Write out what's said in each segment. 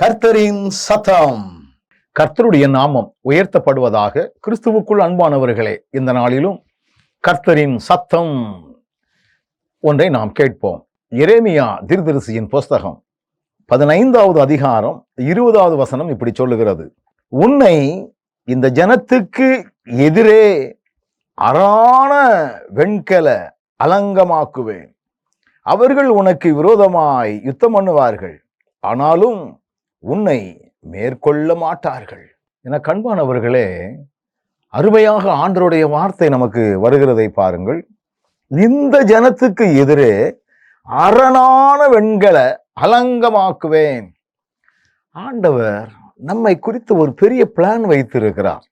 கர்த்தரின் சத்தம். கர்த்தருடைய நாமம் உயர்த்தப்படுவதாக கிறிஸ்துவுக்குள் அன்பானவர்களே இந்த நாளிலும் கர்த்தரின் சத்தம். ஒன்றை நாம் கேட்போம். எரேமியா திருதரிசியின் புஸ்தகம் பதினைந்தாவது அதிகாரம் இருபதாவது வசனம் இப்படி சொல்லுகிறது. உன்னை இந்த ஜனத்துக்கு எதிரே அறான வெண்கல அலங்கமாக்குவேன். அவர்கள் உனக்கு விரோதமாய் யுத்தம் பண்ணுவார்கள். ஆனாலும் உன்னை மேற்கொள்ள மாட்டார்கள். என கண்பானவர்களே அருமையாக ஆண்டருடைய வார்த்தை நமக்கு வருகிறதை பாருங்கள். இந்த ஜனத்துக்கு எதிரே அரணான வெண்களை அலங்கமாக்குவேன். ஆண்டவர் நம்மை குறித்து ஒரு பெரிய பிளான் வைத்திருக்கிறார்.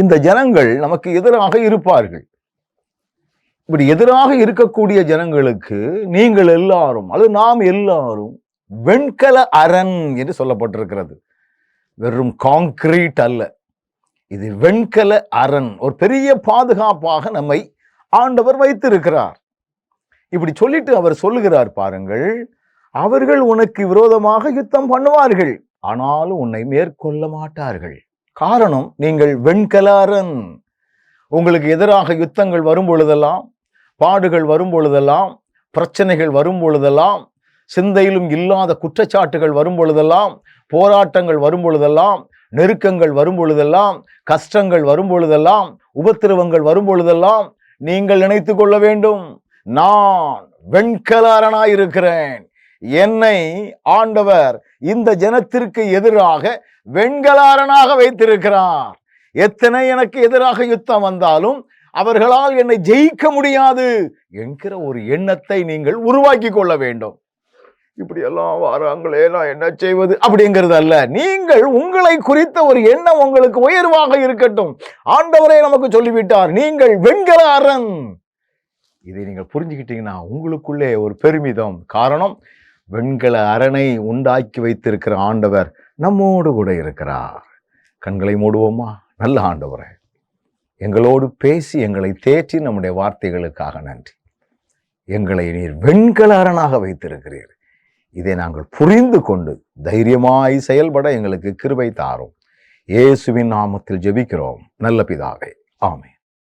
இந்த ஜனங்கள் நமக்கு எதிராக இருப்பார்கள். இப்படி எதிராக இருக்கக்கூடிய ஜனங்களுக்கு நீங்கள் எல்லாரும் அது நாம் எல்லாரும் வெண்கல அரண் என்று சொல்லப்பட்டிருக்கிறது. வெறும் காங்கிரீட் அல்ல. இது வெண்கல அரண். ஒரு பெரிய பாதுகாப்பாக நம்மை ஆண்டவர் வைத்திருக்கிறார். இப்படி சொல்லிட்டு அவர் சொல்லுகிறார் பாருங்கள் அவர்கள் உனக்கு விரோதமாக யுத்தம் பண்ணுவார்கள் ஆனாலும் உன்னை மேற்கொள்ள மாட்டார்கள். காரணம் நீங்கள் வெண்கலாரன் உங்களுக்கு எதிராக யுத்தங்கள் வரும் பொழுதெல்லாம் பாடுகள் வரும் பொழுதெல்லாம் பிரச்சனைகள் வரும் பொழுதெல்லாம் சிந்தையிலும் இல்லாத குற்றச்சாட்டுகள் வரும் பொழுதெல்லாம் போராட்டங்கள் வரும் பொழுதெல்லாம் நெருக்கங்கள் வரும் பொழுதெல்லாம் கஷ்டங்கள் வரும் பொழுதெல்லாம் உபத்திரவங்கள் வரும் பொழுதெல்லாம் நீங்கள் நினைத்து கொள்ள வேண்டும். நான் வெண்கலாரனாயிருக்கிறேன் என்னை ஆண்டவர் இந்த ஜனத்திற்கு எதிராக வெண்கலாரனாக வைத்திருக்கிறார். எத்தனை எனக்கு எதிராக யுத்தம் வந்தாலும் அவர்களால் என்னை ஜெயிக்க முடியாது என்கிற ஒரு எண்ணத்தை நீங்கள் உருவாக்கி கொள்ள வேண்டும். இப்படி எல்லாம் வாராங்களே நான் என்ன செய்வது? அப்படிங்கிறது அல்ல நீங்கள் உங்களை குறித்த ஒரு எண்ணம் உங்களுக்கு உயர்வாக இருக்கட்டும். ஆண்டவரே நமக்கு சொல்லிவிட்டார் நீங்கள் வெண்கல அரண் இதை நீங்கள் புரிஞ்சுக்கிட்டீங்கன்னா உங்களுக்குள்ளே ஒரு பெருமிதம். காரணம் வெண்கல அரணை உண்டாக்கி வைத்திருக்கிற ஆண்டவர் நம்மோடு கூட இருக்கிறார். கண்களை மூடுவோமா? நல்ல ஆண்டவரே. எங்களோடு பேசி எங்களை தேற்றி நம்முடைய வார்த்தைகளுக்காக நன்றி. எங்களை நீர் வெண்கல அரணாக வைத்திருக்கிறீர்கள் இதை நாங்கள் புரிந்து கொண்டு தைரியமாய் செயல்பட எங்களுக்கு கிருபை தாரும். இயேசுவின் நாமத்தில் ஜெபிக்கிறோம். நல்ல பிதாவே. ஆமே